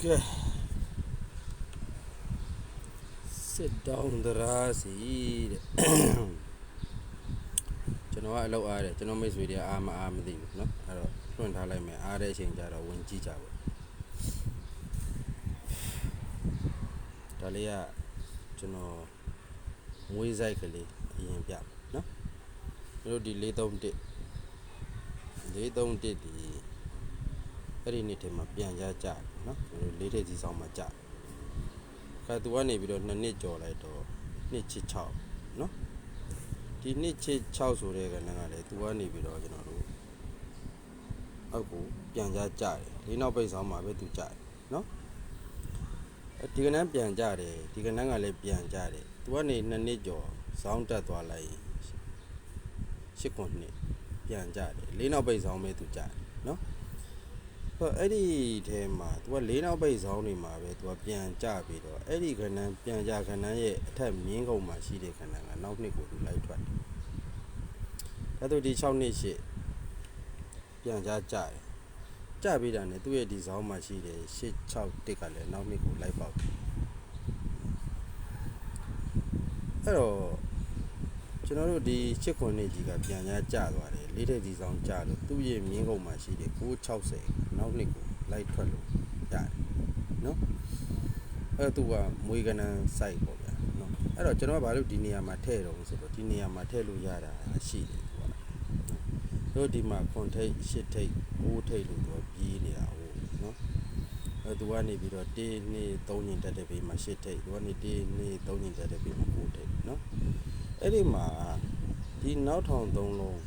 ကဲ sit down ဒရာစီတဲ့ကျွန်တော်ကအလုပ်အားတယ်ကျွန်တော်မိတ်ဆွေတွေအားမအားမသိဘူးเนาะအဲ့တော့ဖွင့်ထားလိုက်မယ်အားတဲ့အချိန်ကျတော့ဝင်ကြည့်ကြပါဒါလေးကကျွန်တော်မွေးဆိုင်ကလေးအရင်ပြမယ်เนาะတို့ဒီ431 431ဒီအဲ့ဒီနေ့ထဲမှာပြန်ကြကြတယ်เนาะကျွ နော်လေးတဲ့ကြီးဆောင်မှာကြခါသူကနေပြီးတော့နှစ်နှစ်ကျော်လိုက်တော့နှစ်ချစ်6နော်ဒီနှစ်ချစ်6ဆိုတဲ့ကဏ္ဍကလည်းသူကနေပြီးတော့ကျွန်တော်တို့အောက်ကိုပြန်ကြကြတယ်လေးနောက်ပိတ်ဆောင်မှာပဲသူကြတယ်နော်ဒီကဏ္ဍပြန်ကြတယ်ဒီကဏ္ဍကလည်းပြန်ကြတယ်သူကနေနှစ်နှစ်ကျော်ဆောင်းတက်သွားလိုက်ရှစ်ခုနှစ်ပြန်ကြတယ်လေးနောက်ပိတ်ဆောင်ပဲသူကြတယ်နော် ဆိုတော့အဲ့ဒီထဲမှာ तू ကလေးနောက်ပိတ်ဆောင်နေမှာပဲ तू ကပြန်ကြပြီးတော့အဲ့ဒီခဏန်းပြန်ကြခဏန်းရဲ့အထက်မြင်းကုန်မှာရှိတဲ့ခဏန်းကနောက်နှစ်ကိုသူလိုက်ထွက်တယ်အဲ့တော့ဒီ6နှစ်ရှိပြန်ကြကြတယ်ကြပြီးတာ ਨੇ သူ့ရဲ့ဒီဆောင်မှာရှိတဲ့8 6တစ်ကလည်းနောက်နှစ်ကိုလိုက်ပေါက်တယ်အဲ့တော့ ကျွန်တော်တို့ဒီချစ်ခွန်နေကြီးကပြန်ညာကျသွားတယ်လေးထည့်ကြီးဆောင်ကျလို့သူ့ရဲ့မြင်းကုန်မှာရှိတယ်960 နောက်နှစ်ကိုလိုက်ထွက်လို့ရတယ်နော်အဲ့တော့သူကမွေးကနန်းစိုက်ပေါ့ဗျာနော်အဲ့တော့ကျွန်တော်ကဘာလို့ဒီနေရာမှာထည့်တော့ဆိုတော့ဒီနေရာမှာထည့်လို့ရတာရှိတယ်သူကတို့ဒီမှာခွန်ထိတ်ရှစ်ထိတ်9ထိတ်လို့သူကပြီးနေတာဟုတ်နော်အဲ့သူကနေပြီးတော့1 2 3ညင်တက်တဲ့ဘေးမှာရှစ်ထိတ်သူကနေ1 2 3ညင်တက်တဲ့ဘေးမှာ9ထိတ်နော်အဲ့ဒီမှာဒီနောက်ထောင်သုံးလုံး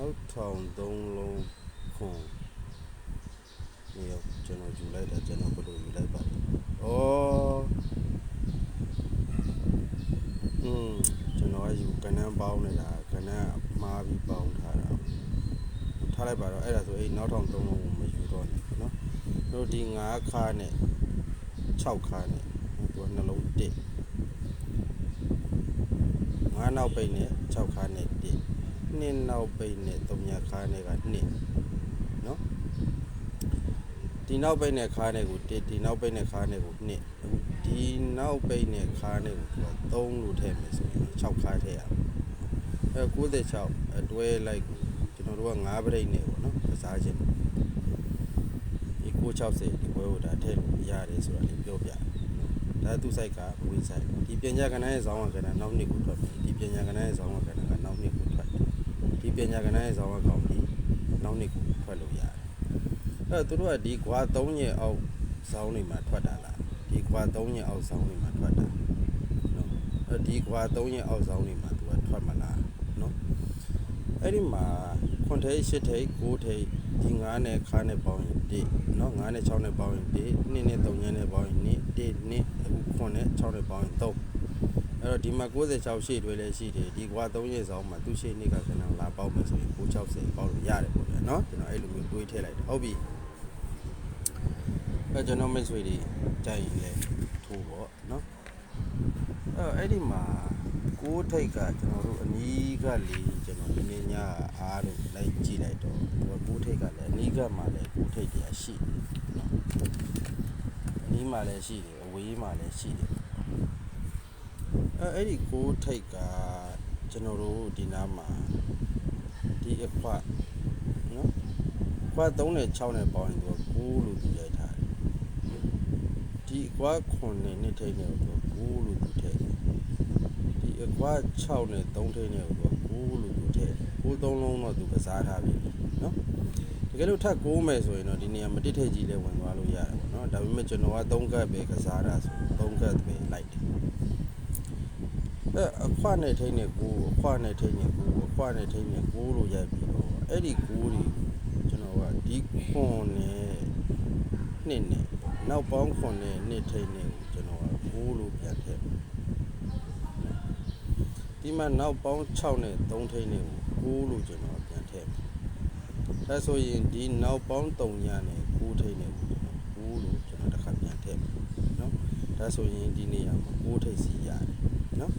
နောက်ထောင်သုံးလုံးခုံနေရကျွန်တော်ယူလိုက်တာကျွန်တော်ဘယ်လိုယူလိုက်ပါလဲ။အော်။ဟွန်းကျွန်တော်ကယူကနန်းပေါင်းနေတာကနန်းမှားပြီးပေါင်းထားတာ။ထားလိုက်ပါတော့အဲ့ဒါဆိုအဲ့နောက်ထောင်သုံးလုံးကိုမယူတော့နဲ့နော်။တို့ဒီ9ခါနဲ့6ခါနဲ့သူကနှလုံး1 9နောက်ပိတ်နဲ့6ခါနဲ့1 နှစ်နောက်ပိတ်နဲ့3ညခါနဲ့က2နော်ဒီနောက်ပိတ်နဲ့ခါနဲ့ကို1ဒီနောက်ပိတ်နဲ့ခါနဲ့ကို2အခုဒီနောက်ပိတ်နဲ့ခါနဲ့ကိုသူက3လို့ထည့်မယ်ဆိုရင်6ခါထည့်ရမယ်အဲ96အတွဲလိုက်ကိုကျွန်တော်တို့က9ပြိတ်နဲ့ပေါ့နော်ကစားခြင်းဒီ960ဒီဘွဲကိုဒါထည့်လို့ရတယ်ဆိုတာလေးပြောပြဒါသူစိုက်ကဝေးဆိုင်ဒီပညာကဏ္ဍရဲ့ဇောင်းကဏ္ဍနောက်နှစ်ကိုထွက်ပြီဒီပညာကဏ္ဍရဲ့ဇောင်းကဏ္ဍကနောက်နှစ်ကိုထွက်တယ် ပြန်ညာကနိုင်ရဲ့ဇာဝကောင်ဒီနောက်နေ့ကိုထွက်လို့ရတယ်။အဲ့တော့သူတို့ကဒီခွာ3ညအောက်ဇောင်းတွေမှာထွက်တာလား။ဒီခွာ3ညအောက်ဇောင်းတွေမှာထွက်တာ။နော်။အဲ့ဒီခွာ3ညအောက်ဇောင်းတွေမှာသူကထွက်မလား။နော်။အဲ့ဒီမှာခွန်ထိတ်၈ထိတ်၉ထိတ်ဒီ9နဲ့ခါနဲ့ပေါင်းရင်1နော်9နဲ့6နဲ့ပေါင်းရင်1 2နဲ့3နဲ့ပေါင်းရင်1 1 2အခု9နဲ့6နဲ့ပေါင်းရင်3အဲ့တော့ဒီမှာ96ရှေ့တွေလည်းရှိတယ်ဒီကွာ3ရဲ့ဆောင်မှာသူ့ရှေ့နေ့ကခဏ ပေါက်မယ်ဆိုရင်960ပေါက်လို့ရတယ်ပေါ့ဗျာเนาะကျွန်တော်အဲ့လိုမျိုးတွေးထည့်လိုက်တယ်ဟုတ်ပြီအဲ့ကျွန်တော်မိတ်ဆွေတွေကြိုက်ရင်လည်းထိုးပေါ့เนาะအဲ့အဲ့ဒီမှာကိုးထိတ်ကကျွန်တော်တို့အနီးကလေးကျွန်တော်နည်းနည်းညအားလို့လိုက်ကြည့်လိုက်တော့သူကကိုးထိတ်ကလည်းအနီးကမှလည်းကိုးထိတ်တရားရှိတယ်နော်အနီးမှလည်းရှိတယ်အဝေးမှလည်းရှိတယ်အဲအဲ့ဒီကိုးထိတ်ကကျွန်တော်တို့ဒီနားမှာ ဒီအခွတ်နော်ခွတ်3နဲ့6နဲ့ပေါင်းရင်သူက9လို့သူရိုက်ထားတယ်ဒီအခွတ်9နဲ့2ထိပ်နဲ့သူက9လို့သူထည့်တယ်ဒီအခွတ်6နဲ့3ထိပ်နဲ့သူက9လို့သူထည့်တယ်9 3လုံးတော့သူကစားထားပြီနော်တကယ်လို့ထပ်9မယ်ဆိုရင်တော့ဒီနေရာမတစ်ထည့်ကြီးလဲဝင်သွားလို့ရတယ်ပေါ့နော်ဒါပေမဲ့ကျွန်တော်က3ကတ်ပဲကစားတာဆို3ကတ်ပဲလိုက် အဲအခွာနဲ့ထိန်းနဲ့9အခွာနဲ့ထိန်းနဲ့9အခွာနဲ့ထိန်းနဲ့9လို့ရိုက်ပြီးတော့အဲ့ဒီ9တွေကျွန်တော်ကဒီခွန်နဲ့နှစ်နဲ့နောက်ပေါင်းခွန်နဲ့နှစ်ထိန်းနဲ့ကိုကျွန်တော်က9လို့ပြန်ထည့်ဒီမှာနောက်ပေါင်း6နဲ့3ထိန်းနဲ့ကို9လို့ကျွန်တော်ပြန်ထည့်မယ်။ဒါဆိုရင်ဒီနောက်ပေါင်း3ညနဲ့9ထိန်းနဲ့ကိုကျွန်တော်9လို့ကျွန်တော်တစ်ခါပြန်ထည့်မယ်နော်။ဒါဆိုရင်ဒီနေရာမှာ9ထိပ်စီရတယ် နော်။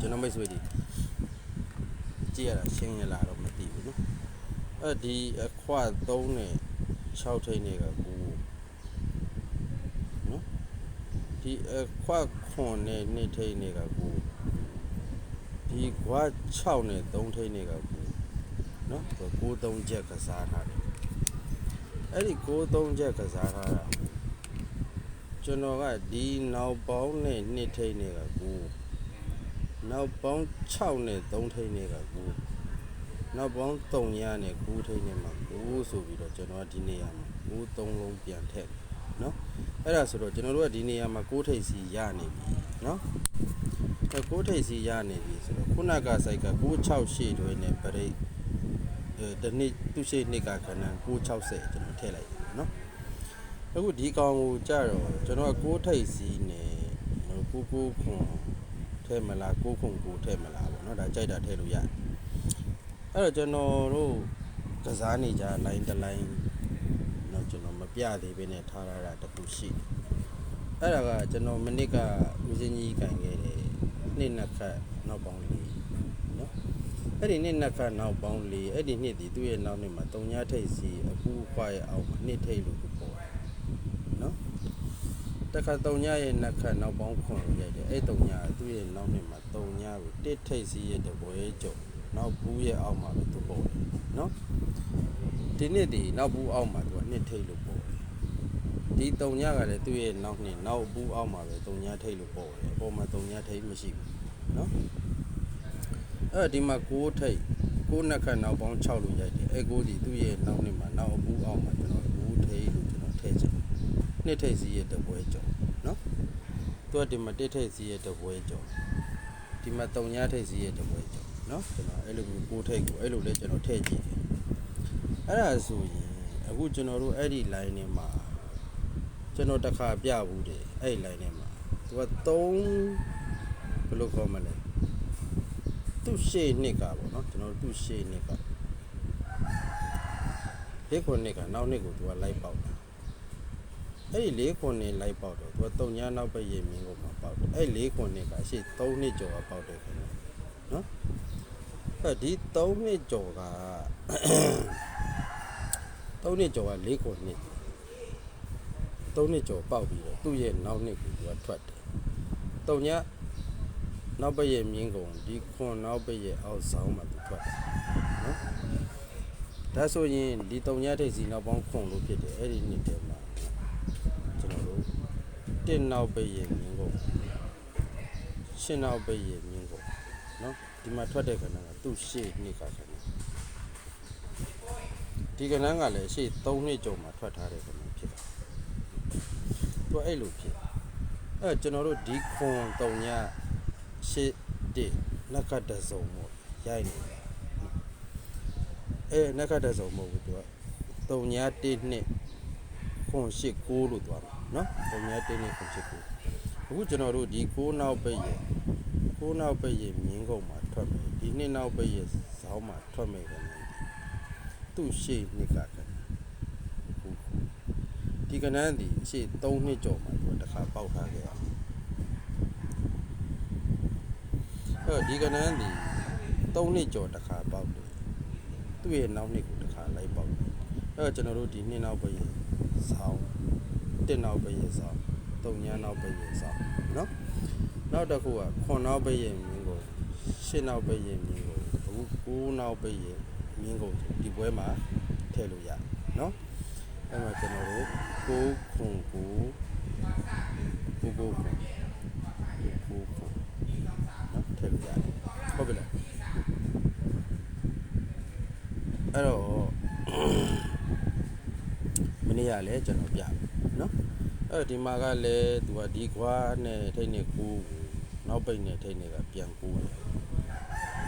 ကျွန်တော်မိတ်ဆွေတွေကြည့်ရတာရှင်းရလားတော့မသိဘူးနော်။အဲ့ဒီအခွ3နဲ့6ထိန်းတွေက9နော်ဒီအခွ9နဲ့2ထိန်းတွေက9ဒီခွ6နဲ့3ထိန်းတွေက9နော်9 3ချက်ကစားထားတယ်အဲ့ဒီ9 3ချက်ကစားထားတာကျွန်တော်ကဒီနောက်ပေါင်းနဲ့2ထိန်းတွေက9 နောက်ပေါင်း6နဲ့3ထိန်းတွေက9နောက်ပေါင်း3ရနဲ့9ထိန်းနဲ့မှာ9ဆိုပြီးတော့ကျွန်တော်ကဒီနေရာမှာ9 3လုံးပြန်ထည့်နော်အဲ့ဒါဆိုတော့ကျွန်တော်တို့ကဒီနေရာမှာ9ထိပ်စီရနေပြီနော်အဲ9ထိပ်စီရနေပြီဆိုတော့ခုနကစိုက်က968ရှေ့တွဲနဲ့ပရိတ်အဲတနည်းသူရှေ့နှစ်ကခဏ960ကျွန်တော်ထည့်လိုက်တယ်နော်အခုဒီကောင်ကိုကြတော့ကျွန်တော်က9ထိပ်စီနဲ့99ခွန် ထည့်မလား9ခွန်9ထည့်မလားပေါ့နော်ဒါကြိုက်တာထည့်လို့ရတယ်အဲ့တော့ကျွန်တော်တို့ကစားနေကြ line တစ် line တော့ကျွန်တော်မပြသေးဘဲနဲ့ထားရတာတခုရှိတယ်အဲ့ဒါကကျွန်တော်မနစ်ကဦးစင်းကြီးကန်ခဲ့တယ်နှစ်နှစ်ခတ်နောက်ပေါင်းလေးနော်အဲ့ဒီနှစ်နှစ်ခတ်နောက်ပေါင်းလေးအဲ့ဒီနှစ်ဒီသူ့ရဲ့နောက်နှစ်မှာတုံညာထိတ်စီအခုခွာရဲ့အောက်မှာနှစ်ထိတ်လို့ပြောတယ်နော် တခါတုံညာရဲ့နှစ်ခတ်နောက်ပေါင်းခွန်ရိုက်တယ်အဲ့တုံညာကသူ့ရဲ့နောက်နှစ်မှာတုံညာကိုတစ်ထိတ်စီရဲ့တပွဲကြုံနောက်ဘူးရဲ့အောက်မှာပဲသူပေါ်တယ်နော်ဒီနှစ်ဒီနောက်ဘူးအောက်မှာသူကနှစ်ထိတ်လို့ပေါ်တယ်ဒီတုံညကလည်းသူ့ရဲ့နောက်နှစ်နောက်ဘူးအောက်မှာပဲတုံညထိတ်လို့ပေါ်တယ်အပေါ်မှာတုံညထိတ်မရှိဘူးနော်အဲ့တော့ဒီမှာ6ထိတ်6နှစ်ခတ်နောက်ပေါင်း6လို့ရိုက်တယ်အဲ့ကိုဒီသူ့ရဲ့နောက်နှစ်မှာနောက်ဘူးအောက်မှာကျွန်တော်ဘူးထိတ်လို့ကျွန်တော်ထည့်ချင် နှစ်ထိပ်စီးရဲ့တပွဲကျော်နော်သူကဒီမှာတစ်ထိပ်စီးရဲ့တပွဲကျော်ဒီမှာ၃ညထိပ်စီးရဲ့တပွဲကျော်နော်ကျွန်တော်အဲ့လိုမျိုးကိုးထိပ်ကိုအဲ့လိုလဲကျွန်တော်ထည့်ကြည့်တယ်အဲ့ဒါဆိုရင်အခုကျွန်တော်တို့အဲ့ဒီ line ထဲမှာကျွန်တော်တစ်ခါပြဘူးတယ်အဲ့ဒီ line ထဲမှာသူက3ဘယ်လိုခေါ်မလဲသူ့ရှေ့နှစ်ကပေါ့နော်ကျွန်တော်သူ့ရှေ့နှစ်ကဒီခုနှစ်ကနောက်နှစ်ကိုသူကလိုက်ပေါက်တာ အဲ့ဒီ၄ခုနှစ်လိုက်ပေါက်တော့သူကတုံညာနောက်ပဲရေမင်းကိုမှပေါက်တယ်အဲ့၄ခုနှစ်ကအရှိ3နှစ်ကျော်ကပေါက်တယ်ခင်ဗျနော်အဲ့ဒီ3နှစ်ကျော်က3နှစ်ကျော်က၄ခုနှစ်3နှစ်ကျော်ပေါက်ပြီးတော့သူ့ရဲ့နောက်နှစ်ကိုသူကထွက်တယ်တုံညာနောက်ပဲရေမင်းကုန်ဒီခွန်နောက်ပဲရေအောက်ဆောင်မှသူထွက်တယ်နော်ဒါဆိုရင်ဒီတုံညာထိပ်စီနောက်ပေါင်းခွန်လို့ဖြစ်တယ်အဲ့ဒီနှစ်တည်းမှာ တစ်နောက်ပရဲ့မြင်းကုန်ရှင်းနောက်ပရဲ့မြင်းကုန်နော်ဒီမှာထွက်တဲ့ခဏကသူ့ရှေ့နှစ်ကခဏဒီကဏ္ဍကလည်းရှေ့3နှစ်ကျော်မှာထွက်ထားတဲ့ခဏဖြစ်တာသူအဲ့လိုဖြစ်အဲ့ကျွန်တော်တို့ဒီခွန်တုံညရှေ့တစ်နက္ခတ္တစုံပေါ့ရိုက်နေတယ်အဲနက္ခတ္တစုံမဟုတ်ဘူးသူကတုံညတစ်နှစ်ခွန်ရှစ်6လို့သွားမှာ နော်တုံညတစ်နှစ်ခွန်ရှစ်6အခုကျွန်တော်တို့ဒီ6နောက်ပိတ်ရ6နောက်ပိတ်ရမြင်းကုန်မှာထွက်မယ်ဒီနှစ်နောက်ပိတ်ရဇောင်းမှာထွက်မယ်ကနေသူ့ရှေ့နှစ်ကကခုဒီကနန်းဒီရှေ့3နှစ်ကျော်မှာသူကတစ်ခါပေါက်ထားခဲ့ရအဲ့တော့ဒီကနန်းဒီ3နှစ်ကျော်တစ်ခါပေါက်တယ်သူ့ရဲ့နောက်နှစ်ကိုတစ်ခါလိုက်ပေါက်တယ်အဲ့တော့ကျွန်တော်တို့ဒီနှစ်နောက်ပိတ်ရဇောင်း တစ်နောက်ပိတ်ရဇောင်းတုံညာနောက်ပိတ်ရဇောင်းနော်နောက်တစ်ခုကခွန်နောက်ပိတ်ရမြင်းကိုရှစ်နောက်ပိတ်ရမြင်းကိုအခု9နောက်ပိတ်ရမြင်းကိုဒီပွဲမှာထည့်လို့ရတယ်နော်အဲ့မှာကျွန်တော်တို့9ခွန်9 9 9ခွန်9ခွန်နော်ထည့်လို့ရတယ်ဟုတ်ပြီလားအဲ့တော့မနေ့ကလည်းကျွန်တော်ပြတယ်နော် အဲ့တော့ဒီမှာကလည်းသူကဒီကွာနဲ့ထိတ်နေကူနောက်ပိတ်နဲ့ထိတ်နေကပြန်ကူတယ်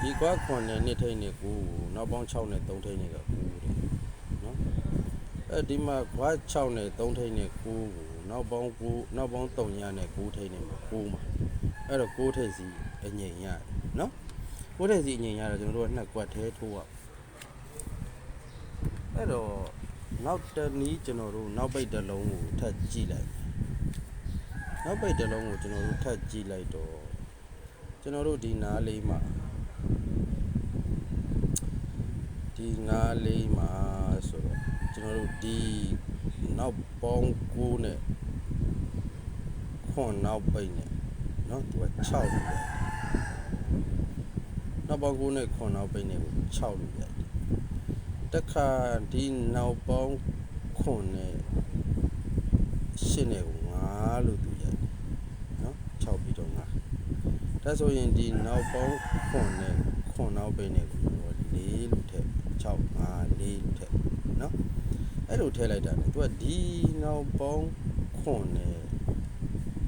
ဒီကွာခွန်နဲ့နှစ်ထိတ်နေကူနောက်ပေါင်း6နဲ့3ထိတ်နေကကူတယ်နော်အဲ့ဒီမှာကွာ6နဲ့3ထိတ်နေကူနောက်ပေါင်းကူနောက်ပေါင်း3ညနဲ့ကူထိတ်နေမှာကူမှာအဲ့တော့ကူထိတ်စီအငိမ်ရတယ်နော်ကူထိတ်စီအငိမ်ရတော့ကျွန်တော်တို့ကနှစ်ကွက်သေးထိုးရအဲ့တော့နောက်တနည်းကျွန်တော်တို့နောက်ပိတ်တစ်လုံးကိုထပ်ကြည့်လိုက် နောက်ပိတ်တစ်လုံးကိုကျွန်တော်တို့ထပ်ကြည့်လိုက်တော့ကျွန်တော်တို့ဒီနားလေးမှာဒီ ဒီငါးလေးမှာဆိုတော့ကျွန်တော်တို့ဒီနောက်ပေါင်း9နဲ့ခွန်နောက်ပိတ်နဲ့เนาะသူက6လို့ရတယ်နောက်ပေါင်း9နဲ့ခွန်နောက်ပိတ်နဲ့ကို6လို့ရတယ်တခါဒီနောက်ပေါင်းခွန်နဲ့ရှင်းနဲ့ကို9လို့ ဒါဆိုရင်ဒီနောက်ပေါင်းခွန်နဲ့ခွန်နောက်ပိတ်နဲ့ကို4လို့ထည့်6 5 4လို့ထည့်เนาะအဲ့လိုထည့်လိုက်တာလေသူကဒီနောက်ပေါင်းခွန်နဲ့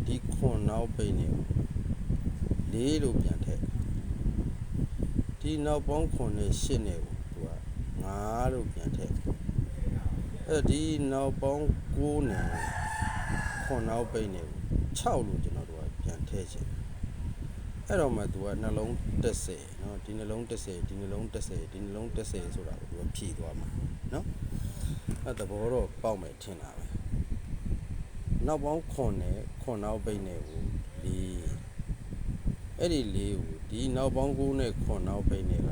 ဒီခွန်နောက်ပိတ်နဲ့ကို4လို့ပြန်ထည့်ဒီနောက်ပေါင်းခွန်နဲ့8နဲ့ကိုသူက5လို့ပြန်ထည့်အဲ့ဒီနောက်ပေါင်း9နဲ့ခွန်နောက်ပိတ်နဲ့ကို6လို့ကျွန်တော်တို့ကပြန်ထည့်ချင် အဲ့တော့မှသူကနှလုံး30เนาะဒီနှလုံး30ဒီနှလုံး30ဒီနှလုံး30ဆိုတာကိုသူကဖြည့်သွားမှာเนาะအဲ့သဘောတော့ပေါက်မယ်ထင်တာပဲနောက်ပေါင်းခွန်နဲ့ခွန်နောက်ပိတ်နဲ့ကိုဒီအဲ့ဒီလေးကိုဒီနောက်ပေါင်း9နဲ့ခွန်နောက်ပိတ်နဲ့က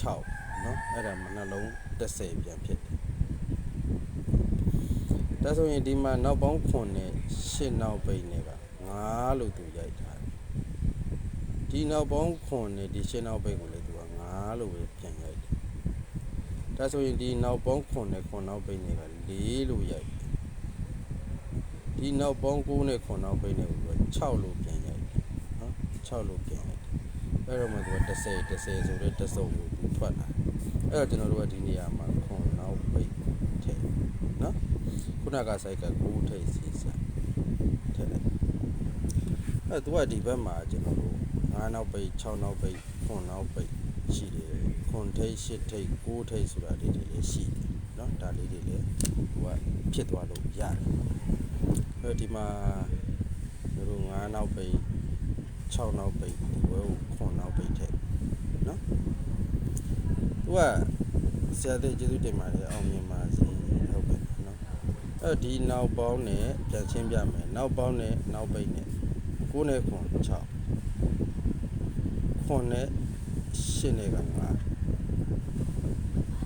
6เนาะအဲ့ဒါမှနှလုံး30ပြန်ဖြစ်တယ်ဒါဆိုရင်ဒီမှာနောက်ပေါင်းခွန်နဲ့8နောက်ပိတ်နဲ့က9လို့သူရိုက်ထားတယ် ် ဒီနောက်ပေါင်းခွန်နဲ့ဒီ8နောက်ပိတ်ကိုလည်းသူက9လို့ပဲပြန်ရိုက်တယ်ဒါဆိုရင်ဒီနောက်ပေါင်းခွန်နဲ့ခွန်နောက်ပိတ်နဲ့က4လို့ရိုက်တယ်ဒီနောက်ပေါင်း9နဲ့ခွန်နောက်ပိတ်နဲ့ကိုသူက6လို့ပြန်ရိုက်တယ်နော်6လို့ပြန်ရိုက်တယ်အဲ့တော့မှသူက30 30ဆိုတဲ့တစုံကိုသူထွက်လာအဲ့တော့ကျွန်တော်တို့ကဒီနေရာမှာခွန်နောက်ပိတ်ထည့်နော်ခုနကစိုက်က9ထိပ်စီစားထည့်လိုက်အဲ့သူကဒီဘက်မှာကျွန်တော်တို့ 9နောက်ပိတ်6နောက်ပိတ်ခွန်နောက်ပိတ်ရှိတယ်ခွန်ထိပ်10ထိပ်9ထိပ်ဆိုတာလေးတွေလည်းရှိတယ်နော်ဒါလေးတွေလည်းသူကဖြစ်သွားလို့ရတယ်အဲ့ဒီမှာတို့9နောက်ပိတ်6နောက်ပိတ်ဒီဘက်ကိုခွန်နောက်ပိတ်ထည့်နော်သူကဆရာတဲ့ကျေးဇူးတင်ပါတယ်အောင်မြင်ပါစေဟုတ်ကဲ့နော်အဲ့ဒီနောက်ပေါင်းနဲ့ပြန်ချင်းပြမယ်နောက်ပေါင်းနဲ့နောက်ပိတ်နဲ့9နဲ့ခွန်6 ခွန်နဲ့10နဲ့က5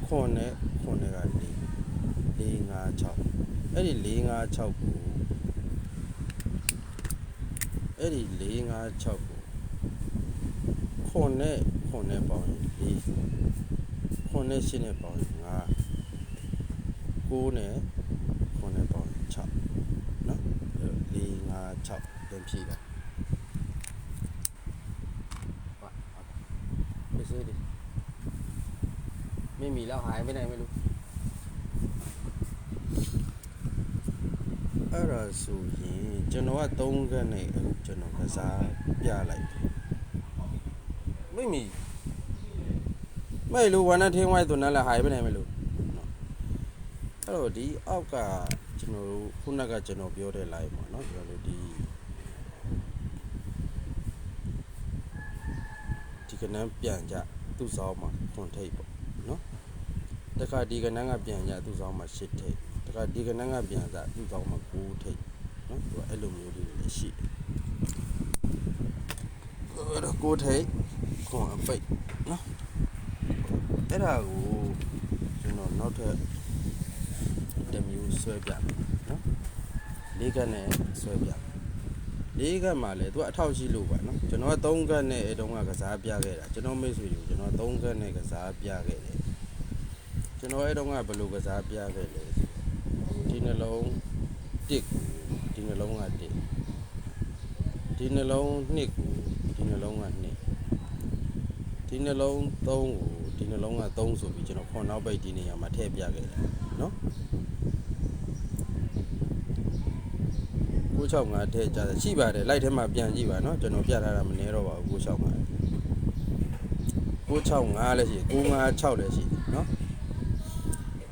ခွန်နဲ့ခွန်နဲ့က4 4 5 6အဲ့ဒီ4 5 6ကိုအဲ့ဒီ4 5 6ကိုခွန်နဲ့ခွန်နဲ့ပေါင်းရင်4ခွန်နဲ့10နဲ့ပေါင်းရင်5 9နဲ့ခွန်နဲ့ပေါင်းရင်6နော်4 5 6ပြန်ဖြည့်တာပါ ဟုတ်ကဲ့ဒီไม่มีแล้วหายไปไหนไม่รู้အဲ့ဒါဆိုရင်ကျွန်တော်က3ခန်းနဲ့အခုကျွန်တော်ကစားပြလိုက်တယ်ไม่มีไม่รู้วันนั้นทิ้งไว้ตัวนั้นแหละหายไปไหนไม่รู้เนาะအဲ့တော့ဒီအောက်ကကျွန်တော်တို့ခုနကကျွန်တော်ပြောတဲ့ line ပေါ့เนาะကျွန်တော်တို့ဒီ ကနန်းပြန်ကြသူ့ဆောင်မှာခွန်ထိပ်ပေါ့နော်တခါဒီကနန်းကပြန်ကြသူ့ဆောင်မှာရှစ်ထိပ်တခါဒီကနန်းကပြန်ကြသူ့ဆောင်မှာကိုးထိပ်နော်သူကအဲ့လိုမျိုးတွေလည်းရှိအဲ့တော့ကိုးထိပ်ခွန်အပိတ်နော်အဲ့ဒါကိုကျွန်တော်နောက်ထပ်တစ်မျိုးဆွဲပြမယ်နော်လေးကနဲ့ဆွဲပြမယ် ၄ကတ်မှလည်းသူကအထောက်ရှိလို့ပါနော်ကျွန်တော်က3ကတ်နဲ့အဲတုန်းကကစားပြခဲ့တာကျွန်တော်မိတ်ဆွေတွေကိုကျွန်တော်3ကတ်နဲ့ကစားပြခဲ့တယ်ကျွန်တော်အဲတုန်းကဘယ်လိုကစားပြခဲ့လဲဒီနှလုံး1ဒီနှလုံးက1ဒီနှလုံး2ကိုဒီနှလုံးက2ဒီနှလုံး3ကိုဒီနှလုံးက3ဆိုပြီးကျွန်တော်ခွန်နောက်ပိတ်ဒီနေရာမှာထည့်ပြခဲ့တယ်နော် 965ထဲကြတယ်ရှိပါတယ်လိုက်ထဲမှာပြန်ကြည့်ပါနော်ကျွန်တော်ပြထားတာမနေတော့ပါဘူး965 965လည်းရှိ956လည်းရှိနော်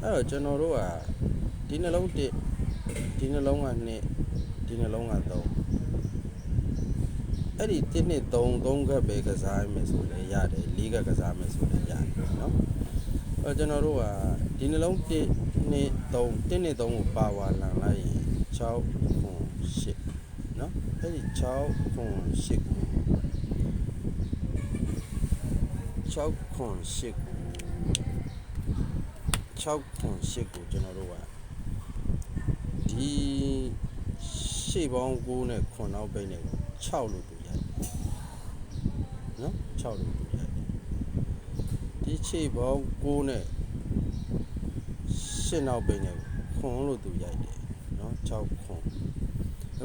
အဲ့တော့ကျွန်တော်တို့ကဒီနှလုံးတစ်ဒီနှလုံးကနှစ်ဒီနှလုံးကသုံးအဲ့ဒီတစ်နှစ်သုံးသုံးခက်ပဲကစားမယ်ဆိုလည်းရတယ်လေးခက်ကစားမယ်ဆိုလည်းရတယ်နော်အဲ့တော့ကျွန်တော်တို့ကဒီနှလုံးတစ်နှစ်သုံးတစ်နှစ်သုံးကိုပါဝါလန်လိုက်6 9 နော်အဲ့ဒီ6ခွန်8ကို6ခွန်8ကို6ခွန်8ကိုကျွန်တော်တို့ကဒီရှေ့ပေါင်း9နဲ့ခွန်နောက်ပိတ်နဲ့6လို့ပြရတယ်နော်6လို့ပြရတယ်ဒီရှေ့ပေါင်း9နဲ့ရှင်းနောက်ပိတ်နဲ့ခွန်လို့သူရ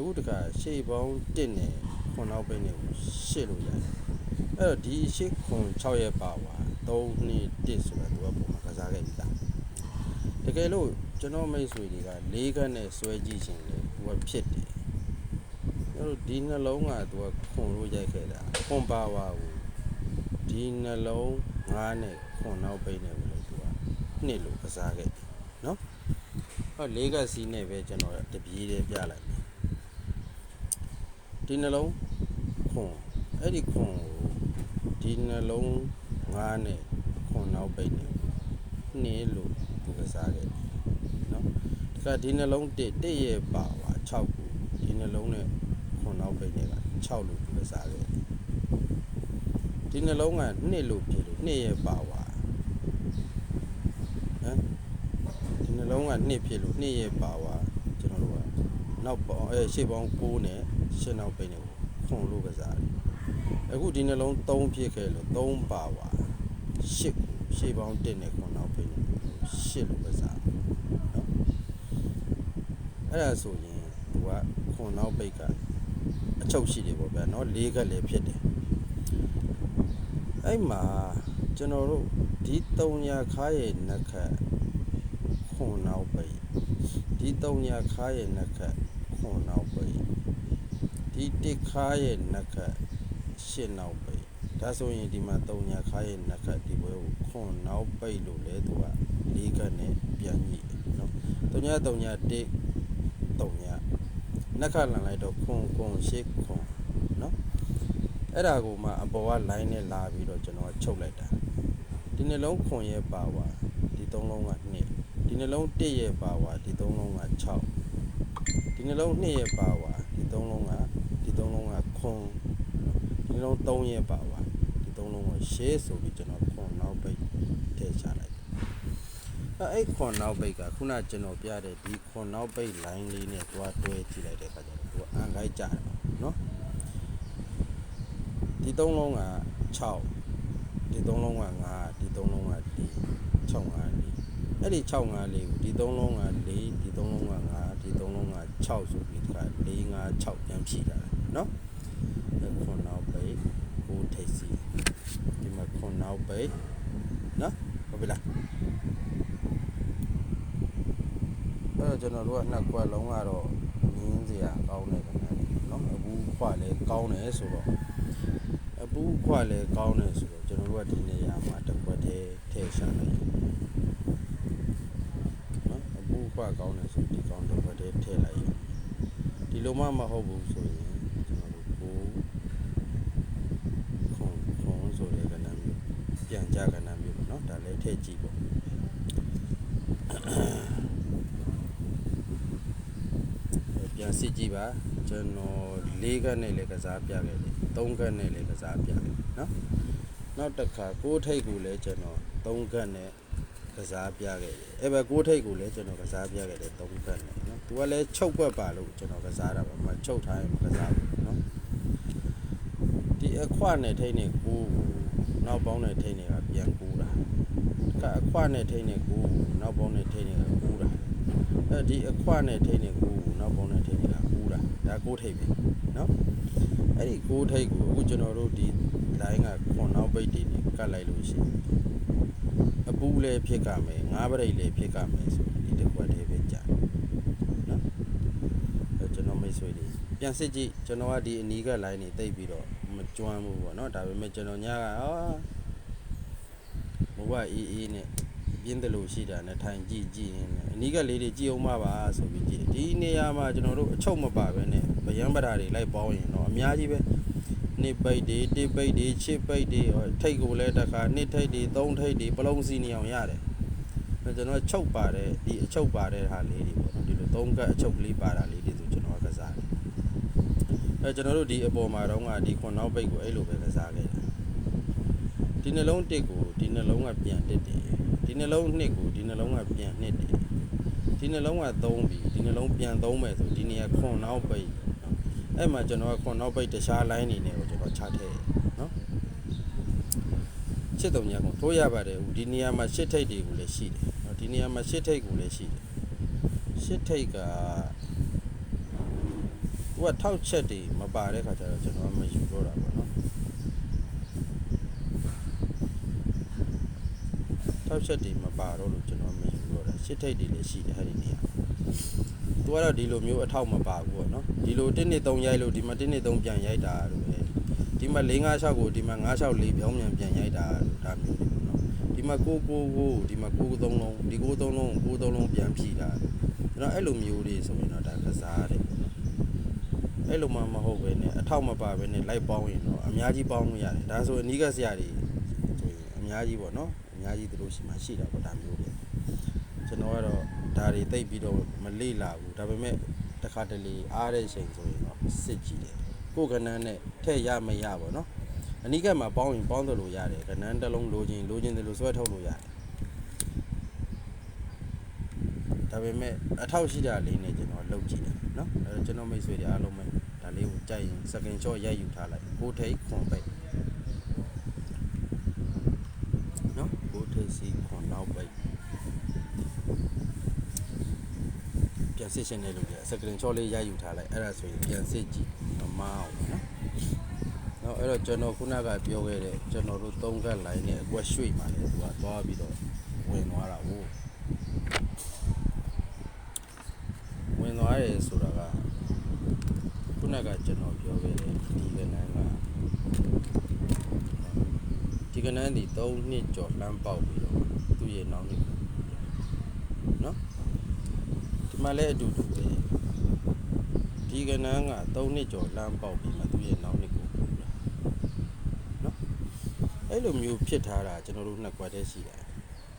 အခုတခါရှေ့ပေါင်း1နဲ့ခွန်နောက်ပိတ်နဲ့ကို8လို့ရိုက်တယ်အဲ့တော့ဒီရှေ့ခွန်6ရဲ့ပါဝါ3 2 1ဆိုတော့သူကပုံမှာကစားခဲ့ပြီလားတကယ်လို့ကျွန်တော်မိတ်ဆွေတွေက၄ခက်နဲ့ဆွဲကြည့်ရှင်လေသူကဖြစ်တယ်။အဲ့တော့ဒီနှလုံးကသူကခွန်လို့ရိုက်ခဲ့တာခွန်ပါဝါကိုဒီနှလုံးငါးနဲ့ခွန်နောက်ပိတ်နေပြီလို့သူကနှစ်လို့ကစားခဲ့တယ်နော်။ဟော၄ခက်စီးနဲ့ပဲကျွန်တော်တပြေးတည်းပြလိုက်မယ်။ ဒီနှလုံးခွန်အဲ့ဒီခွန်ကိုဒီနှလုံးငါးနဲ့ခွန်နောက်ပိတ်နေနှစ်လို့သူကစားခဲ့တယ်နော်ဒီကဒီနှလုံးတစ်တစ်ရဲ့ပါပါ6ခုဒီနှလုံးနဲ့ခွန်နောက်ပိတ်တွေက6လို့သူကစားခဲ့တယ်ဒီနှလုံးက2လို့ဖြစ်လို့2ရဲ့ပါပါဟမ်ဒီနှလုံးက2ဖြစ်လို့2ရဲ့ပါပါကျွန်တော်တို့ကနောက်ပေါင်းအဲရှေ့ပေါင်း9နဲ့ ရှင်းနောက်ပိတ်နေကိုခွန်လို့ကစားတယ်အခုဒီနှလုံး3ဖြစ်ခဲ့လို့3ပါပါ8ခုရှေ့ပေါင်း1နဲ့ခွန်နောက်ပိတ်နေရှစ်လို့ပဲစားနော်အဲ့ဒါဆိုရင်သူကခွန်နောက်ပိတ်ကအချုပ်ရှိတယ်ပေါ့ဗျာနော်လေးကလည်းဖြစ်တယ်အဲ့မှာကျွန်တော်တို့ဒီ3ညာခါရဲ့နှက်ခတ်ခွန်နောက်ပိတ်ဒီ3ညာခါရဲ့နှက်ခတ်ခွန်နောက်ပိတ် ဒီတစ်ခါရဲ့နှက်ခတ်ရှစ်နောက်ပိတ်ဒါဆိုရင်ဒီမှာ3ညာခါရဲ့နှက်ခတ်ဒီဘွဲကိုခွန်နောက်ပိတ်လို့လဲသူကလေးကနဲ့ပြန်ညိတယ်နော်တုံညာတုံညာတစ်တုံညာနှက်ခလန်လိုက်တော့ခွန်ခွန်ရှစ်ခွန်နော်အဲ့ဒါကိုမှအပေါ်က line နဲ့လာပြီးတော့ကျွန်တော်ချုပ်လိုက်တာဒီနှလုံးခွန်ရဲ့ပါဝါဒီသုံးလုံးက2ဒီနှလုံး1ရဲ့ပါဝါဒီသုံးလုံးက6ဒီနှလုံး2ရဲ့ပါဝါဒီသုံးလုံးက ဒီသုံးလုံးကခွန်ဒီနှလုံး3ရဲ့ပါဝါဒီသုံးလုံးကရှေးဆိုပြီးကျွန်တော်ခွန်နောက်ပိတ်ထည့်ချလိုက်အဲ့အဲ့ခွန်နောက်ပိတ်ကခုနကျွန်တော်ပြတဲ့ဒီခွန်နောက်ပိတ် line လေးနဲ့တွားတွဲကြည့်လိုက်တဲ့အခါကျတော့သူကအန်ခိုက်ကြတယ်နော်ဒီသုံးလုံးက6ဒီသုံးလုံးက9ဒီသုံးလုံးကဒီ6 5လေးအဲ့ဒီ6 5လေးကိုဒီသုံးလုံးက4ဒီသုံးလုံးက9ဒီသုံးလုံးက6ဆိုပြီးဒါ4 5 6ပြန်ဖြည့်တာနော်အဲ့ခွန်နောက်ပိတ်ကိုထိတ်စီဒီမှာခွန်နောက် ပိတ်နော်ဟုတ်ပြီလားအဲ့တော့ကျွန်တော်တို့ကနှစ်ခွက်လုံးကတော့မြင်းစရာကောင်းတယ်ခင်ဗျာနော်အပူခွက်လည်းကောင်းတယ်ဆိုတော့အပူခွက်လည်းကောင်းတယ်ဆိုတော့ကျွန်တော်တို့ကဒီနေရာမှာတစ်ခွက်တည်းထည့်ရှာလိုက်နော်အပူခွက်ကောင်းတယ်ဆိုဒီကောင်းတစ်ခွက်တည်းထည့်လိုက်ရင်ဒီလိုမှမဟုတ်ဘူးဆိုရင်ကျွန်တော်တို့ကိုခွန်ခွန်ဆိုတဲ့ကဏ္ဍမျိုး ပြန်ကြကဏ္ဍမျိုးပေါ့နော်ဒါလည်းထည့်ကြည့်ပေါ့ပြန်စစ်ကြည့်ပါကျွန်တော်၄ခက်နဲ့လည်းကစားပြခဲ့တယ်၃ခက်နဲ့လည်းကစားပြခဲ့နော်နောက်တစ်ခါကိုးထိပ်ကိုလည်းကျွန်တော်၃ခက်နဲ့ကစားပြခဲ့တယ်အဲ့ဘက်ကိုးထိပ်ကိုလည်းကျွန်တော်ကစားပြခဲ့တယ်၃ခက်နဲ့နော်သူကလည်းချုပ်ွက်ပါလို့ကျွန်တော်ကစားတာပါမချုပ်ထားရင်မကစားဘူးနော်ဒီအခွနဲ့ထိပ်နဲ့ကိုးကို နောက်ပေါင်းနဲ့ထိန်းနေတာပြန်ကိုးတာကအခွနဲ့ထိန်းနေကိုးနောက်ပေါင်းနဲ့ထိန်းနေတာကိုးတာအဲဒီအခွနဲ့ထိန်းနေကိုးနောက်ပေါင်းနဲ့ထိန်းနေတာကိုးတာဒါကိုးထိပ်ပဲနော်အဲ့ဒီကိုးထိပ်ကိုအခုကျွန်တော်တို့ဒီ line ကခွန်နောက်ပိတ်တွေနဲ့ကတ်လိုက်လို့ရှိရင်အပူလည်းဖြစ်ကမယ်ငါးပရိတ်လည်းဖြစ်ကမယ်ဆိုဒီတစ်ခွက်တည်းပဲကြာနော်အဲကျွန်တော်မိတ်ဆွေတွေပြန်စစ်ကြည့်ကျွန်တော်ကဒီအနီးက line တွေတိတ်ပြီးတော့ ကျွမ်းဖို့ပေါ့နော်ဒါပေမဲ့ကျွန်တော်ညကအာမိုးကအေးအေးနဲ့ပြင်းတယ်လို့ရှိတာနဲ့ထိုင်ကြည့်ကြည့်ရင်းနဲ့အနီးကလေးတွေကြည့်အောင်ပါပါဆိုပြီးကြည့်ဒီနေရာမှာကျွန်တော်တို့အချုပ်မပါပဲနဲ့ဗယံပဒါတွေလိုက်ပေါင်းရင်တော့အများကြီးပဲနှစ်ပိတ်တွေတစ်ပိတ်တွေချစ်ပိတ်တွေထိတ်ကိုလည်းတစ်ခါနှစ်ထိတ်တွေသုံးထိတ်တွေပလုံးစီနေအောင်ရတယ်ကျွန်တော်ချုပ်ပါတဲ့ဒီအချုပ်ပါတဲ့ဟာလေးတွေပေါ့ဒီလိုသုံးကတ်အချုပ်ကလေးပါတာလေးတွေ အဲကျွန်တော်တို့ဒီအပေါ်မှာတော့ကဒီခွန်နောက်ပိတ်ကိုအဲ့လိုပဲကစားခဲ့တယ်ဒီနှလုံးတစ်ကိုဒီနှလုံးကပြန်တက်တယ်ဒီဒီနှလုံးနှစ်ကိုဒီနှလုံးကပြန်နှစ်တယ်ဒီနှလုံးကသုံးပြီဒီနှလုံးပြန်သုံးမယ်ဆိုဒီနေရာခွန်နောက်ပိတ်နော်အဲ့မှာကျွန်တော်ကခွန်နောက်ပိတ်တခြား line နေနဲ့ကိုကျွန်တော်ချထည့်နော်ချစ်တုံညာကိုထိုးရပါတယ်ဦးဒီနေရာမှာရှစ်ထိတ်တွေကိုလည်းရှိတယ်နော်ဒီနေရာမှာရှစ်ထိတ်ကိုလည်းရှိတယ်ရှစ်ထိတ်က သူကထောက်ချက်တွေမပါတဲ့ခါကျတော့ကျွန်တော်ကမယူတော့တာပေါ့နော်ထောက်ချက်တွေမပါတော့လို့ကျွန်တော်မယူတော့တာရှစ်ထိတ်တွေလည်းရှိတယ်အဲ့ဒီနေရာသူကတော့ဒီလိုမျိုးအထောက်မပါဘူးပေါ့နော်ဒီလို1နှစ်3ရိုက်လို့ဒီမှာ1နှစ်3ပြန်ရိုက်တာလို့ပဲဒီမှာ4 5 6ကိုဒီမှာ9 6 4ပြောင်းပြန်ပြန်ရိုက်တာလို့ဒါမျိုးတွေပေါ့နော်ဒီမှာ9 9 9ဒီမှာ9 3လုံးဒီ9 3လုံး9 3လုံးပြန်ဖြီတာကျွန်တော်အဲ့လိုမျိုးတွေဆိုရင်တော့ဒါကစားတယ်ပေါ့နော် အဲ့လိုမှမဟုတ်ပဲねအထောက်မပါပဲねလိုက်ပေါင်းရင်တော့အများကြီးပေါင်းလို့ရတယ်ဒါဆိုအနီးကဆရာတွေဆိုရင်အများကြီးပေါ့နော်အများကြီးသူတို့ရှိမှရှိတာပေါ့ဒါမျိုးတွေကျွန်တော်ကတော့ဒါတွေတိတ်ပြီးတော့မလေ့လာဘူးဒါပေမဲ့တစ်ခါတလေအားတဲ့ချိန်ဆိုရင်တော့စစ်ကြည့်တယ်ကိုယ်ကဏ္ဍနဲ့ထည့်ရမရပေါ့နော်အနိကမှာပေါင်းရင်ပေါင်းတယ်လို့ရတယ်ကဏ္ဍတစ်လုံးလိုချင်လိုချင်တယ်လို့ဆွဲထုတ်လို့ရတယ်ဒါပေမဲ့အထောက်ရှိတာလေးနဲ့ကျွန်တော်လုပ်ကြည့်တယ်နော်အဲတော့ကျွန်တော်မိတ်ဆွေတွေအားလုံးပဲဒါ လေးကိုကြိုက်ရင်စကင်ချော့ရိုက်ယူထားလိုက်ကိုယ်ထိတ်ခွန်ပိတ်နော်ကိုထိတ်စီခွန်နောက်ပိတ်ပြန်စစ်ရှင်တဲ့လူတွေစကရင်ချောလေးရယူထားလိုက်အဲ့ဒါဆိုရင်ပြန်စစ်ကြည့်မမအောင်နော်နော်အဲ့တော့ကျွန်တော်ခုနကပြောခဲ့တဲ့ကျွန်တော်တို့သုံးကတ်လိုင်းနဲ့အကွက်ရွှေ့มาလေသူကသွားပြီးတော့ဝင်သွားတာဟုတ်ဝင်သွားတယ်ဆိုတာကခုနကကျွန်တော်ပြောခဲ့တဲ့ဒီကနန်းက ဒီ ကနန်းဒီ3နှစ်ကျော်လှမ်းပေါက်ပြီးတော့သူ့ရဲ့နောင်နှစ်ကိုနော်ဒီမှာလည်းအတူတူပဲဒီကနန်းက3နှစ်ကျော်လှမ်းပေါက်ပြီးမှသူ့ရဲ့နောင်နှစ်ကိုပူတာနော်အဲ့လိုမျိုးဖြစ်ထားတာကျွန်တော်တို့နှစ်ကွက်တည်းရှိတာ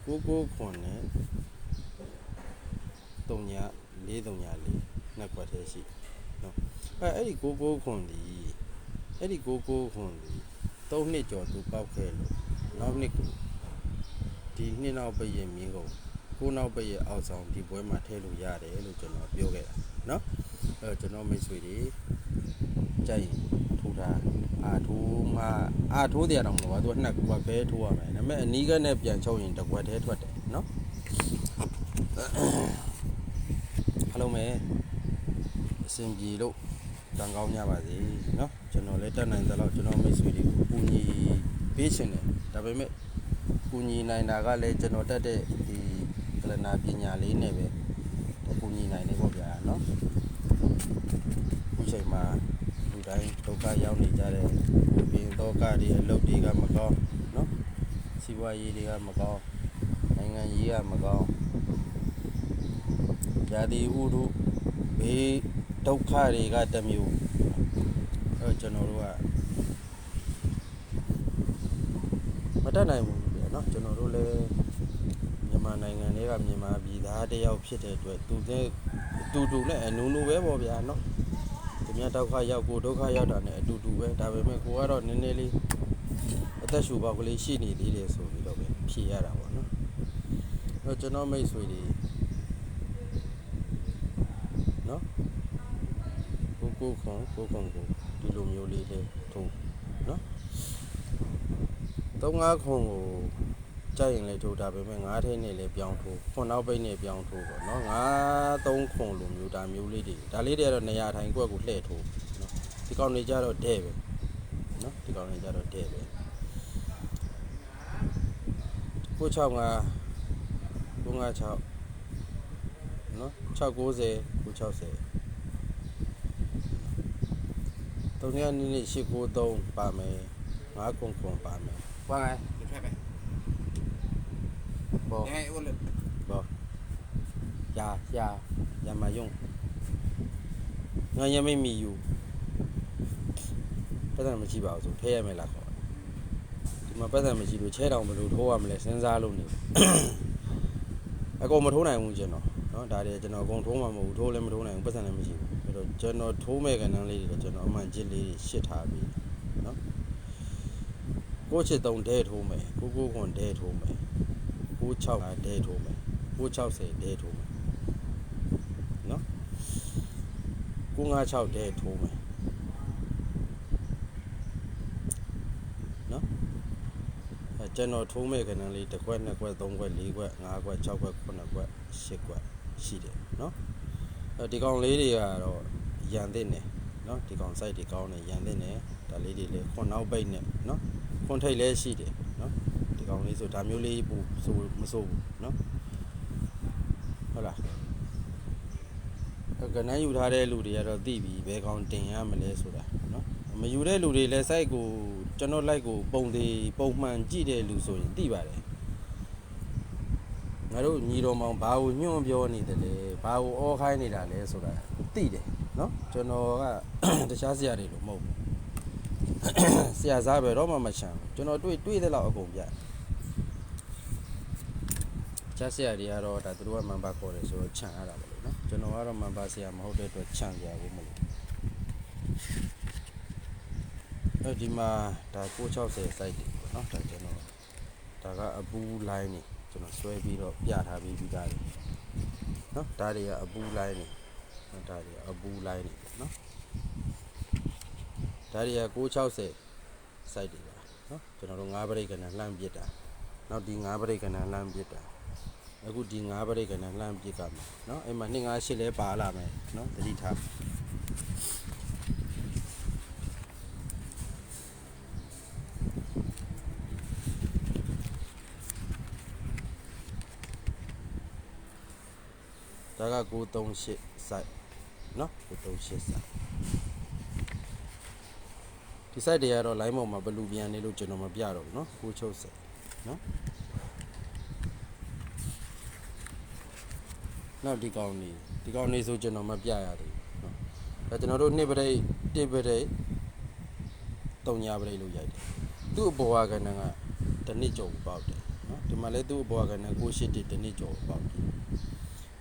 ကိုကိုခွန်နဲ့3ည4 3ည4နှစ်ကွက်တည်းရှိနော်အဲ့အဲ့ဒီကိုကိုခွန်ဒီအဲ့ဒီကိုကိုခွန်ဒီ3နှစ်ကျော်သူပောက်ခဲ့လို့ နောက်နှစ်ကိုဒီနှစ်နောက်ပိတ်ရဲ့မြင်းကုန်ကိုနောက်ပိတ်ရဲ့အောက်ဆောင်ဒီပွဲမှာထည့်လို့ရတယ်လို့ကျွန်တော်ပြောခဲ့တာเนาะအဲတော့ကျွန်တော်မိတ်ဆွေတွေကြိုက်ရင်ထိုးတာအာထိုးမှအာထိုးတရားတော့မဟုတ်ပါဘူးသူကနှစ်ကွက်ပဲထိုးရမယ်ဒါပေမဲ့အနီးကနဲ့ပြန်ချုပ်ရင်တစ်ကွက်တည်းထွက်တယ်เนาะအားလုံးပဲအဆင်ပြေလို့ တန်ကောင်းကြပါစေเนาะကျွန်တော်လည်းတက်နိုင်သလောက်ကျွန်တော်မိတ်ဆွေတွေကိုကူညီပေးရှင်တယ်ဒါ ပေမဲ့ကူညီနိုင်တာကလည်းကျွန်တော်တက်တဲ့ဒီကလနာပညာလေးနဲ့ပဲကူညီနိုင်နေပေါ့ဗျာเนาะဒီချိန်မှာလူတိုင်းဒုက္ခရောက်နေကြတဲ့ပြင်တော့ကတွေအလုပ်တွေကမကောင်းเนาะစီးပွားရေးတွေကမကောင်းနိုင်ငံရေးကမကောင်းญาတိဥဒုဘေးဒုက္ခတွေကတစ်မျိုးအဲတော့ကျွန်တော်တို့က တတ်နိုင်ဘူးဗျာเนาะကျွန်တော်တို့လည်းမြန်မာနိုင်ငံတွေကမြန်မာပြည်သားတစ်ယောက်ဖြစ်တဲ့အတွက်သူကအတူတူနဲ့အနူနူပဲပေါ့ဗျာเนาะသူများဒုက္ခရောက်ကိုဒုက္ခရောက်တာနဲ့အတူတူပဲဒါပေမဲ့ကိုကတော့နည်းနည်းလေးအသက်ရှူပေါက်ကလေးရှိနေသေးတယ်ဆိုပြီးတော့ပဲဖြေရတာပေါ့เนาะအဲတော့ကျွန်တော်မိတ်ဆွေတွေเนาะ ကိုကိုခွန်ကိုခွန်ကိုဒီလိုမျိုးလေးလေးထုံး နော်သုံးငါးခွန်ကိုကြိုက်ရင်လည်းထိုးတာပဲမဲ့ငါးထဲနဲ့လည်းပြောင်းထိုးခွန်နောက်ပိတ်နဲ့ပြောင်းထိုးပေါ့နော်ငါးသုံးခွန်လိုမျိုးဒါမျိုးလေးတွေဒါလေးတွေကတော့နေရာထိုင်ကွက်ကိုလှည့်ထိုးနော်ဒီကောင်တွေကြတော့တဲ့ပဲနော်ဒီကောင်တွေကြတော့တဲ့ပဲကို6 5 9 5 6နော်690ကို60တုံရနည်းနည်း893ပါမယ်9ခုခုပါမယ် ว่าไงจะแพ้ไหม ဘော ยังไงอ้วนเลย ဘောရာရာရမယုံငါရမိမီယူပတ်သက်မရှိပါဘူးဆိုထဲရမယ်လားခေါ်ဒီမှာပတ်သက်မရှိလို့ချဲတောင်ဘယ်လိုထိုးရမလဲစဉ်းစားလို့နေအကုန်မထိုးနိုင်ဘူးကျွန်တော်เนาะဒါတွေကျွန်တော်အကုန်ထိုးမှာမဟုတ်ဘူးထိုးလည်းမထိုးနိုင်ဘူးပတ်သက်လည်းမရှိဘူးအဲ့တော့ကျွန်တော်ထိုးမဲ့ကဏ္ဍလေးတွေကျွန်တော်အမှန်ကြစ်လေးတွေရှစ်ထားပြီး 673ဒဲထိုးမယ်99ခွန်ဒဲထိုးမယ်96ဒဲထိုးမယ်960ဒဲထိုးမယ်နော်956ဒဲထိုးမယ်နော်အဲကျွန်တော်ထိုးမဲ့ကဏ္ဍလေးတစ်ခွက်နှစ်ခွက်သုံးခွက်လေးခွက်ငါးခွက်6ခွက်9ခွက်10ခွက်ရှိတယ်နော်အဲဒီကောင်လေးတွေကတော့ရန်သင့်တယ်နော်ဒီကောင် site တွေကောင်းတယ်ရန်သင့်တယ်ဒါလေးတွေလည်းခွန်နောက်ပိတ်နဲ့နော် ဖွန်ထိတ်လည်းရှိတယ်နော်ဒီကောင်လေးဆိုဒါမျိုးလေးပို့ဆိုမဆိုးဘူးနော်ဟုတ်လားကနန်းယူထားတဲ့လူတွေကတော့သိပြီဘယ်ကောင်တင်ရမလဲဆိုတာနော်မယူတဲ့လူတွေလည်း site ကိုကျွန်တော် like ကိုပုံသေးပုံမှန်ကြည့်တဲ့လူဆိုရင်သိပါတယ်ငါတို့ညီတော်မောင်ဘာကိုညွှန့်ပြောနေတယ်လဲဘာကိုအော်ခိုင်းနေတာလဲဆိုတာသိတယ်နော်ကျွန်တော်ကတခြားဆရာတွေလိုမဟုတ်ဘူး ဆရာစားပဲတော့မှမချမ်းဘူးကျွန်တော်တွေ့တွေ့တဲ့လောက်အကုန်ပြချားဆရာတွေကတော့ဒါသူတို့ကမန်ပါခေါ်တယ်ဆိုတော့ခြံရတာပဲလို့နော်ကျွန်တော်ကတော့မန်ပါဆရာမဟုတ်တဲ့အတွက်ခြံကြဘူးမလို့အဲဒီမှာဒါ660 site တွေပေါ့နော်ဒါကျွန်တော်ဒါကအပူ line နေကျွန်တော်ဆွဲပြီးတော့ပြထားပြီးပြီးသားတယ်နော်ဒါတွေကအပူ line နေနော်ဒါတွေကအပူ line နေပေါ့နော် ဒါတွေက660 site တွေပါเนาะကျွန်တော်တို့9ပရိတ်ကဏ္ဍလှမ်းပစ်တာနောက်ဒီ9ပရိတ်ကဏ္ဍလှမ်းပစ်တာအခုဒီ9ပရိတ်ကဏ္ဍလှမ်းပစ်ကမယ်เนาะအဲ့မှာ258လဲပါလာမယ်เนาะတတိထားဒါက938 site เนาะ938 site ဒီ site တွေကတော့ line ပေါ်မှာဘယ်လူပြန်နေလို့ကျွန်တော်မပြတော့ဘူးเนาะကိုချုပ်စက်เนาะနောက်ဒီကောင်နေဒီကောင်နေဆိုကျွန်တော်မပြရသေးဘူးเนาะဒါကျွန်တော်တို့နှစ်ပရိတ်တစ်ပရိတ်တုံညာပရိတ်လို့ရိုက်တယ်သူ့အပေါ်ကကဏ္ဍကတစ်နှစ်ကျော်ပေါက်တယ်เนาะဒီမှာလဲသူ့အပေါ်ကကဏ္ဍ68တစ်နှစ်ကျော်ပေါက်တယ်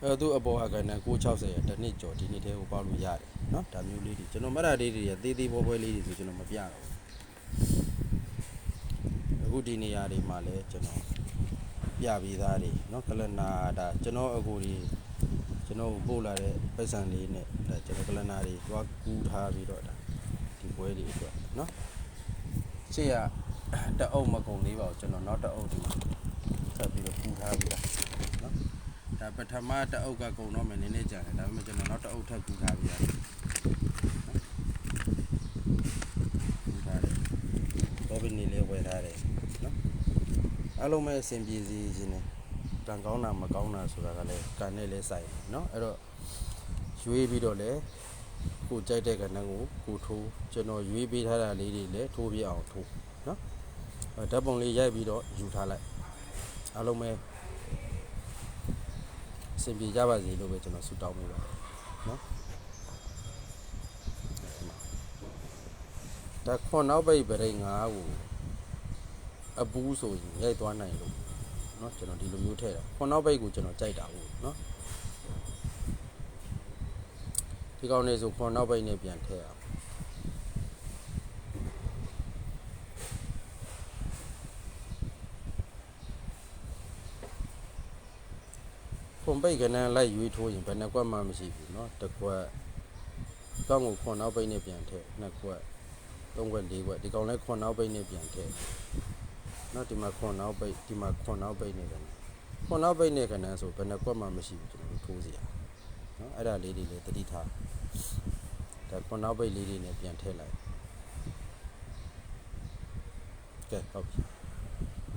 အဲသူ့အပေါ်ကကဏ္ဍ660ရတစ်နှစ်ကျော်ဒီနှစ်တည်းကိုပေါက်လို့ရတယ် နော်ဒါမျိုးလေးတွေကျွန်တော်မရလေးတွေရသေးသေးပေါ်ပွဲလေးတွေဆိုကျွန်တော်မပြတော့ဘူးအခုဒီနေရာတွေမှာလည်းကျွန်တော်ပြပြီးသားတွေနော်ကလနာဒါကျွန်တော်အခုဒီကျွန်တော်ပို့လာတဲ့ပတ်စံလေးနဲ့ဒါကျွန်တော်ကလနာတွေတွားကူးထားပြီးတော့ဒါဒီပွဲလေးအတွက်နော်ရှေ့ကတအုပ်မကုန်လေးပါဘူးကျွန်တော်နောက်တအုပ်ဒီမှာထပ်ပြီးတော့ကူးထားပြီးသားနော်ဒါပထမတအုပ်ကကုန်တော့မယ်နည်းနည်းကြာတယ်ဒါပေမဲ့ကျွန်တော်နောက်တအုပ်ထပ်ကူးထားပြီးသား ဘောဘင်းနေလေးဝယ်ထားတယ်နော်။အားလုံးပဲအဆင်ပြေစီခြင်းနဲ့ကံကောင်းတာမကောင်းတာဆိုတာကလည်းကံနဲ့လည်းဆိုင်တယ်နော်။အဲ့တော့ရွေးပြီးတော့လည်းကိုကြိုက်တဲ့ကဏ္ဍကိုကိုထိုးကျွန်တော်ရွေးပေးထားတာလေးတွေလည်းထိုးပြအောင်ထိုးနော်။အဲဓာတ်ပုံလေးရိုက်ပြီးတော့ယူထားလိုက်။အားလုံးပဲအဆင်ပြေကြပါစေလို့ပဲကျွန်တော်ဆုတောင်းပေးပါတယ်နော်။ ဒါခွန်နောက်ပိတ်ပရိတ်ငါးကိုအပူးဆိုရင်ရိုက်သွားနိုင်လို့เนาะကျွန်တော်ဒီလိုမျိုးထည့်တာခွန်နောက်ပိတ်ကိုကျွန်တော်ကြိုက်တာဟုတ်เนาะဒီကောင်နေဆိုခွန်နောက်ပိတ်နဲ့ပြန်ထည့်အောင်ခွန်ပိတ်ကနန်းလိုက်ရွေးထိုးရင်ဘယ်နှကွက်မှမရှိဘူးเนาะတစ်ကွက်ကောင်းကိုခွန်နောက်ပိတ်နဲ့ပြန်ထည့်နှစ်ကွက် သုံးခွက်လေးခွက်ဒီကောင်လဲခွန်နောက်ပိတ်နဲ့ပြန်ထည့်နောက်ဒီမှာခွန်နောက်ပိတ်ဒီမှာခွန်နောက်ပိတ်နဲ့ကန်ခွန်နောက်ပိတ်နဲ့ကန်ဆိုဘယ်နှကွက်မှမရှိဘူးကျွန်တော်တို့ထိုးစီရနော်အဲ့ဒါလေးတွေလည်းတတိထားဒါခွန်နောက်ပိတ်လေးတွေနဲ့ပြန်ထည့်လိုက်ကဲဟုတ်ပြီ